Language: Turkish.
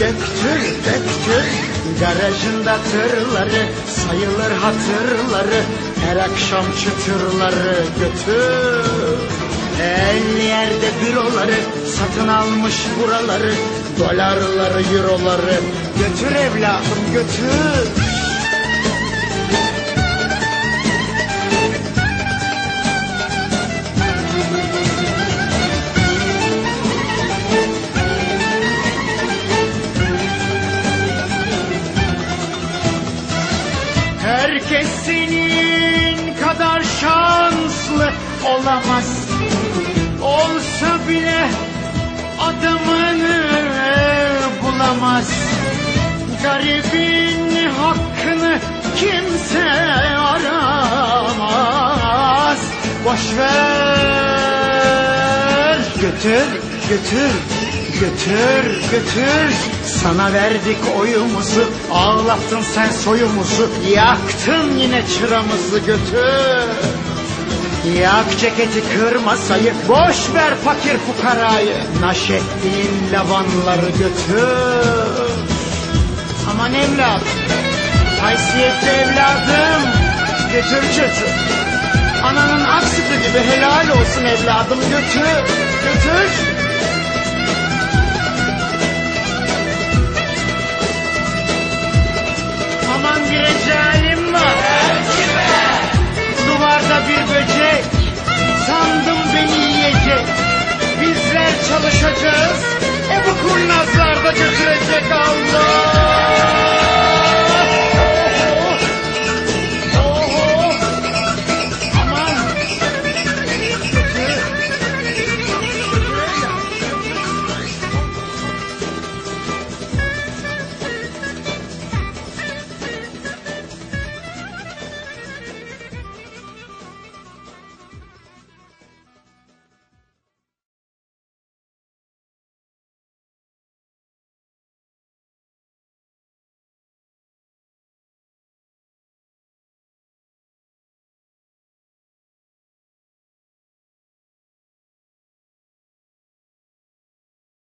Döktür döktür Garajında tırları Sayılır hatırları. Her akşam çıtırları götür. El yerde büroları Satın almış buraları. Dolarları euroları. Götür evladım götür Herkes senin kadar şanslı olamaz. Olsa bile adamını bulamaz. Garibin hakkını kimse aramaz. Boş ver. Götür, götür, götür, götür Sana verdik oyumuzu. Ağlattın sen soyumuzu. Yaktın yine çıramızı götür. Yak ceketi kır masayı. Boş ver fakir fukarayı. Naşettiğin lavanları götür. Aman evladım. Haysiyetli evladım. Götür götür Ananın ak gibi helal olsun evladım. Götür Götür